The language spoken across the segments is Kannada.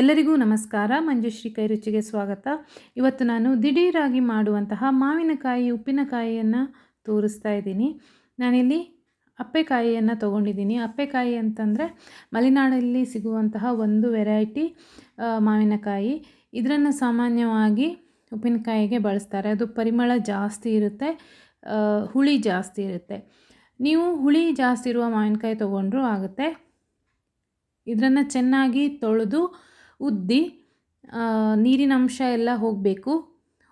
ಎಲ್ಲರಿಗೂ ನಮಸ್ಕಾರ. ಮಂಜುಶ್ರೀ ಕೈ ರುಚಿಗೆ ಸ್ವಾಗತ. ಇವತ್ತು ನಾನು ದಿಢೀರಾಗಿ ಮಾಡುವಂತಹ ಮಾವಿನಕಾಯಿ, ಉಪ್ಪಿನಕಾಯಿಯನ್ನು ತೋರಿಸ್ತಾ ಇದ್ದೀನಿ. ನಾನಿಲ್ಲಿ ಅಪ್ಪೆಕಾಯಿಯನ್ನು ತೊಗೊಂಡಿದ್ದೀನಿ. ಅಪ್ಪೆಕಾಯಿ ಅಂತಂದರೆ ಮಲೆನಾಡಲ್ಲಿ ಸಿಗುವಂತಹ ಒಂದು ವೆರೈಟಿ ಮಾವಿನಕಾಯಿ. ಇದರನ್ನು ಸಾಮಾನ್ಯವಾಗಿ ಉಪ್ಪಿನಕಾಯಿಗೆ ಬಳಸ್ತಾರೆ. ಅದು ಪರಿಮಳ ಜಾಸ್ತಿ ಇರುತ್ತೆ ಹುಳಿ ಜಾಸ್ತಿ ಇರುತ್ತೆ. ನೀವು ಹುಳಿ ಜಾಸ್ತಿ ಇರುವ ಮಾವಿನಕಾಯಿ ತೊಗೊಂಡ್ರೂ ಆಗುತ್ತೆ. ಇದನ್ನು ಚೆನ್ನಾಗಿ ತೊಳೆದು ಉದ್ದಿ ನೀರಿನ ಅಂಶ ಎಲ್ಲ ಹೋಗಬೇಕು.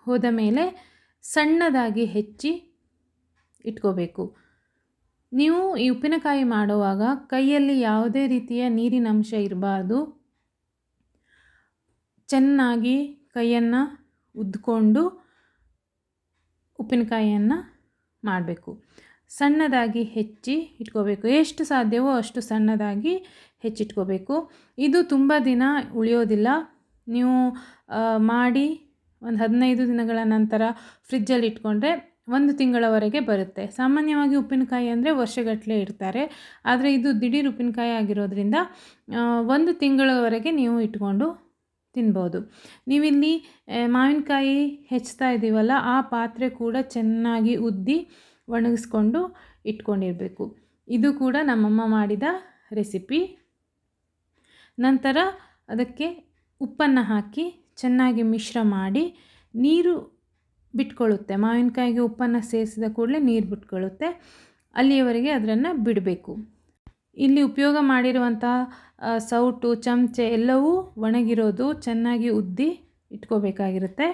ಹೋದ ಮೇಲೆ ಸಣ್ಣದಾಗಿ ಹೆಚ್ಚಿ ಇಟ್ಕೋಬೇಕು. ನೀವು ಈ ಉಪ್ಪಿನಕಾಯಿ ಮಾಡುವಾಗ ಕೈಯಲ್ಲಿ ಯಾವುದೇ ರೀತಿಯ ನೀರಿನ ಅಂಶ ಇರಬಾರ್ದು. ಚೆನ್ನಾಗಿ ಕೈಯನ್ನು ಉದ್ಕೊಂಡು ಉಪ್ಪಿನಕಾಯಿಯನ್ನು ಮಾಡಬೇಕು. ಸಣ್ಣದಾಗಿ ಹೆಚ್ಚಿ ಇಟ್ಕೋಬೇಕು. ಎಷ್ಟು ಸಾಧ್ಯವೋ ಅಷ್ಟು ಸಣ್ಣದಾಗಿ ಹೆಚ್ಚಿಟ್ಕೋಬೇಕು ಇದು ತುಂಬ ದಿನ ಉಳಿಯೋದಿಲ್ಲ. ನೀವು ಮಾಡಿ ಒಂದು ಹದಿನೈದು ದಿನಗಳ ನಂತರ ಫ್ರಿಜ್ಜಲ್ಲಿ ಇಟ್ಕೊಂಡ್ರೆ ಒಂದು ತಿಂಗಳವರೆಗೆ ಬರುತ್ತೆ. ಸಾಮಾನ್ಯವಾಗಿ ಉಪ್ಪಿನಕಾಯಿ ಅಂದರೆ ವರ್ಷಗಟ್ಟಲೆ ಇಡ್ತಾರೆ. ಆದರೆ ಇದು ದಿಢೀರ್ ಉಪ್ಪಿನಕಾಯಿ ಆಗಿರೋದ್ರಿಂದ ಒಂದು ತಿಂಗಳವರೆಗೆ ನೀವು ಇಟ್ಕೊಂಡು ತಿನ್ಬೋದು. ನೀವಿಲ್ಲಿ ಮಾವಿನಕಾಯಿ ಹೆಚ್ಚ್ತಾ ಇದ್ದೀವಲ್ಲ ಆ ಪಾತ್ರೆ ಕೂಡ ಚೆನ್ನಾಗಿ ಉದ್ದಿ ಒಣಗಿಸ್ಕೊಂಡು ಇಟ್ಕೊಂಡಿರಬೇಕು. ಇದು ಕೂಡ ನಮ್ಮಮ್ಮ ಮಾಡಿದ ರೆಸಿಪಿ. ನಂತರ ಅದಕ್ಕೆ ಉಪ್ಪನ್ನು ಹಾಕಿ ಚೆನ್ನಾಗಿ ಮಿಶ್ರ ಮಾಡಿ ನೀರು ಬಿಟ್ಕೊಳ್ಳುತ್ತೆ. ಮಾವಿನಕಾಯಿಗೆ ಉಪ್ಪನ್ನು ಸೇರಿಸಿದ ಕೂಡಲೇ ನೀರು ಬಿಟ್ಕೊಳ್ಳುತ್ತೆ. ಅಲ್ಲಿಯವರೆಗೆ ಅದನ್ನು ಬಿಡಬೇಕು. ಇಲ್ಲಿ ಉಪಯೋಗ ಮಾಡಿರುವಂಥ ಸೌಟು, ಚಮಚೆ ಎಲ್ಲವೂ ಒಣಗಿರೋದು ಚೆನ್ನಾಗಿ ಉದ್ದಿ ಇಟ್ಕೋಬೇಕಾಗಿರುತ್ತೆ.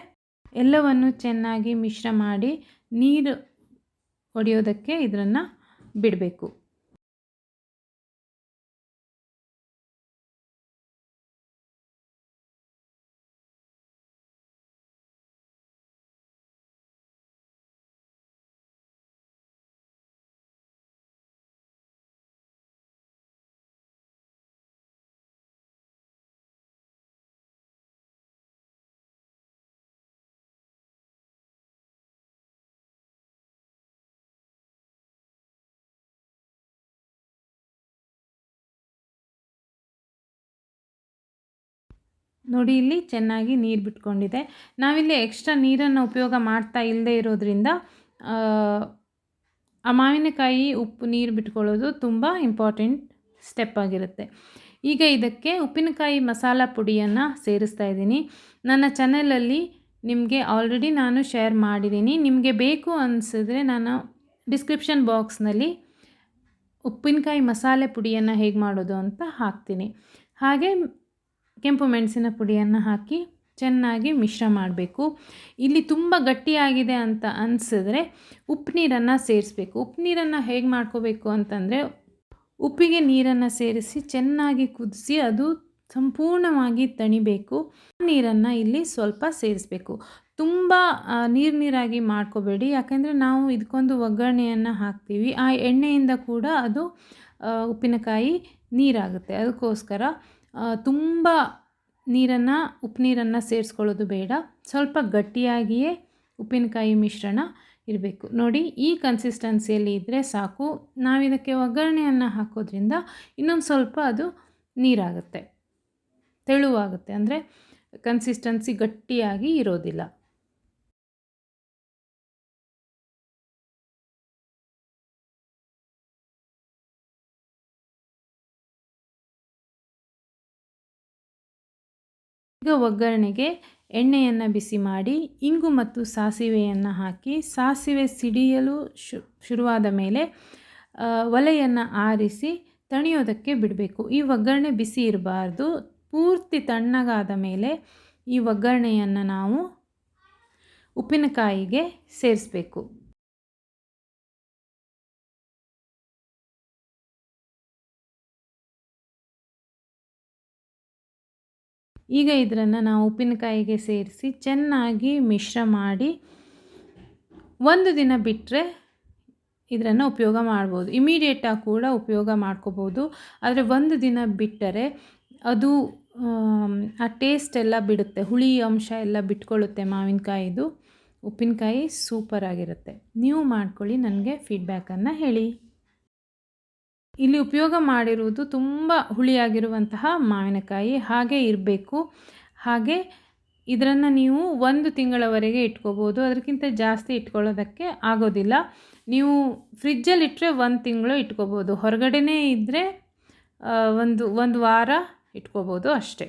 ಎಲ್ಲವನ್ನು ಚೆನ್ನಾಗಿ ಮಿಶ್ರ ಮಾಡಿ ನೀರು ಒಡೆಯೋದಕ್ಕೆ ಇದನ್ನು ಬಿಡಬೇಕು. ನೋಡಿ, ಇಲ್ಲಿ ಚೆನ್ನಾಗಿ ನೀರು ಬಿಟ್ಕೊಂಡಿದೆ. ನಾವಿಲ್ಲಿ ಎಕ್ಸ್ಟ್ರಾ ನೀರನ್ನು ಉಪಯೋಗ ಮಾಡ್ತಾ ಇಲ್ಲದೆ ಇರೋದ್ರಿಂದ, ಆ ಮಾವಿನಕಾಯಿ ಉಪ್ಪು ನೀರು ಬಿಟ್ಕೊಳ್ಳೋದು ತುಂಬ ಇಂಪಾರ್ಟೆಂಟ್ ಸ್ಟೆಪ್ ಆಗಿರುತ್ತೆ. ಈಗ ಇದಕ್ಕೆ ಉಪ್ಪಿನಕಾಯಿ ಮಸಾಲ ಪುಡಿಯನ್ನು ಸೇರಿಸ್ತಾ ಇದ್ದೀನಿ. ನನ್ನ ಚಾನಲಲ್ಲಿ ನಿಮಗೆ ಆಲ್ರೆಡಿ ನಾನು ಶೇರ್ ಮಾಡಿದ್ದೀನಿ. ನಿಮಗೆ ಬೇಕು ಅನಿಸಿದ್ರೆ ನಾನು ಡಿಸ್ಕ್ರಿಪ್ಷನ್ ಬಾಕ್ಸ್ನಲ್ಲಿ ಉಪ್ಪಿನಕಾಯಿ ಮಸಾಲೆ ಪುಡಿಯನ್ನು ಹೇಗೆ ಮಾಡೋದು ಅಂತ ಹಾಕ್ತೀನಿ. ಹಾಗೆ ಕೆಂಪು ಮೆಣಸಿನ ಪುಡಿಯನ್ನು ಹಾಕಿ ಚೆನ್ನಾಗಿ ಮಿಶ್ರ ಮಾಡಬೇಕು. ಇಲ್ಲಿ ತುಂಬ ಗಟ್ಟಿಯಾಗಿದೆ ಅಂತ ಅನಿಸಿದ್ರೆ ಉಪ್ಪು ನೀರನ್ನು ಸೇರಿಸ್ಬೇಕು. ಉಪ್ಪು ನೀರನ್ನು ಹೇಗೆ ಮಾಡ್ಕೋಬೇಕು ಅಂತಂದರೆ ಉಪ್ಪಿಗೆ ನೀರನ್ನು ಸೇರಿಸಿ ಚೆನ್ನಾಗಿ ಕುದಿಸಿ ಅದು ಸಂಪೂರ್ಣವಾಗಿ ತಣಿಬೇಕು. ನೀರನ್ನು ಇಲ್ಲಿ ಸ್ವಲ್ಪ ಸೇರಿಸ್ಬೇಕು. ತುಂಬ ನೀರು ನೀರಾಗಿ ಮಾಡ್ಕೋಬೇಡಿ. ಯಾಕೆಂದರೆ ನಾವು ಇದಕ್ಕೊಂದು ಒಗ್ಗರಣೆಯನ್ನು ಹಾಕ್ತೀವಿ. ಆ ಎಣ್ಣೆಯಿಂದ ಕೂಡ ಅದು ಉಪ್ಪಿನಕಾಯಿ ನೀರಾಗುತ್ತೆ. ಅದಕ್ಕೋಸ್ಕರ ತುಂಬ ನೀರನ್ನು ಉಪ್ಪು ನೀರನ್ನು ಸೇರಿಸ್ಕೊಳ್ಳೋದು ಬೇಡ. ಸ್ವಲ್ಪ ಗಟ್ಟಿಯಾಗಿಯೇ ಉಪ್ಪಿನಕಾಯಿ ಮಿಶ್ರಣ ಇರಬೇಕು. ನೋಡಿ, ಈ ಕನ್ಸಿಸ್ಟೆನ್ಸಿಯಲ್ಲಿ ಇದ್ದರೆ ಸಾಕು. ನಾವು ಇದಕ್ಕೆ ಒಗ್ಗರಣೆಯನ್ನು ಹಾಕೋದ್ರಿಂದ ಇನ್ನೊಂದು ಸ್ವಲ್ಪ ಅದು ನೀರಾಗುತ್ತೆ. ತೆಳುವಾಗುತ್ತೆ. ಅಂದರೆ ಕನ್ಸಿಸ್ಟೆನ್ಸಿ ಗಟ್ಟಿಯಾಗಿ ಇರೋದಿಲ್ಲ. ಈಗ ಒಗ್ಗರಣೆಗೆ ಎಣ್ಣೆಯನ್ನು ಬಿಸಿ ಮಾಡಿ, ಇಂಗು ಮತ್ತು ಸಾಸಿವೆಯನ್ನು ಹಾಕಿ, ಸಾಸಿವೆ ಸಿಡಿಯಲು ಶುರುವಾದ ಮೇಲೆ ಒಲೆಯನ್ನು ಆರಿಸಿ ತಣಿಯೋದಕ್ಕೆ ಬಿಡಬೇಕು. ಈ ಒಗ್ಗರಣೆ ಬಿಸಿ ಇರಬಾರ್ದು. ಪೂರ್ತಿ ತಣ್ಣಗಾದ ಮೇಲೆ ಈ ಒಗ್ಗರಣೆಯನ್ನು ನಾವು ಉಪ್ಪಿನಕಾಯಿಗೆ ಸೇರಿಸಬೇಕು. ಈಗ ಇದನ್ನು ನಾವು ಉಪ್ಪಿನಕಾಯಿಗೆ ಸೇರಿಸಿ ಚೆನ್ನಾಗಿ ಮಿಶ್ರ ಮಾಡಿ ಒಂದು ದಿನ ಬಿಟ್ಟರೆ ಇದನ್ನು ಉಪಯೋಗ ಮಾಡ್ಬೋದು. ಇಮಿಡಿಯೇಟಾಗಿ ಕೂಡ ಉಪಯೋಗ ಮಾಡ್ಕೋಬೋದು. ಆದರೆ ಒಂದು ದಿನ ಬಿಟ್ಟರೆ ಅದು ಆ ಟೇಸ್ಟ್ ಎಲ್ಲ ಬಿಡುತ್ತೆ. ಹುಳಿ ಅಂಶ ಎಲ್ಲ ಬಿಟ್ಕೊಳ್ಳುತ್ತೆ ಮಾವಿನಕಾಯಿದು. ಉಪ್ಪಿನಕಾಯಿ ಸೂಪರಾಗಿರುತ್ತೆ ನೀವು ಮಾಡ್ಕೊಳ್ಳಿ, ನನಗೆ ಫೀಡ್ಬ್ಯಾಕನ್ನು ಹೇಳಿ. ಇಲ್ಲಿ ಉಪಯೋಗ ಮಾಡಿರುವುದು ತುಂಬ ಹುಳಿಯಾಗಿರುವಂತಹ ಮಾವಿನಕಾಯಿ. ಹಾಗೆ ಇರಬೇಕು. ಹಾಗೆ ಇದರನ್ನು ನೀವು ಒಂದು ತಿಂಗಳವರೆಗೆ ಇಟ್ಕೋಬೋದು. ಅದಕ್ಕಿಂತ ಜಾಸ್ತಿ ಇಟ್ಕೊಳ್ಳೋದಕ್ಕೆ ಆಗೋದಿಲ್ಲ. ನೀವು ಫ್ರಿಜ್ಜಲ್ಲಿ ಇಟ್ಟರೆ ಒಂದು ತಿಂಗಳು ಇಟ್ಕೋಬೋದು. ಹೊರಗಡೆನೇ ಇದ್ದರೆ ಒಂದು ಒಂದು ವಾರ ಇಟ್ಕೋಬೋದು ಅಷ್ಟೇ.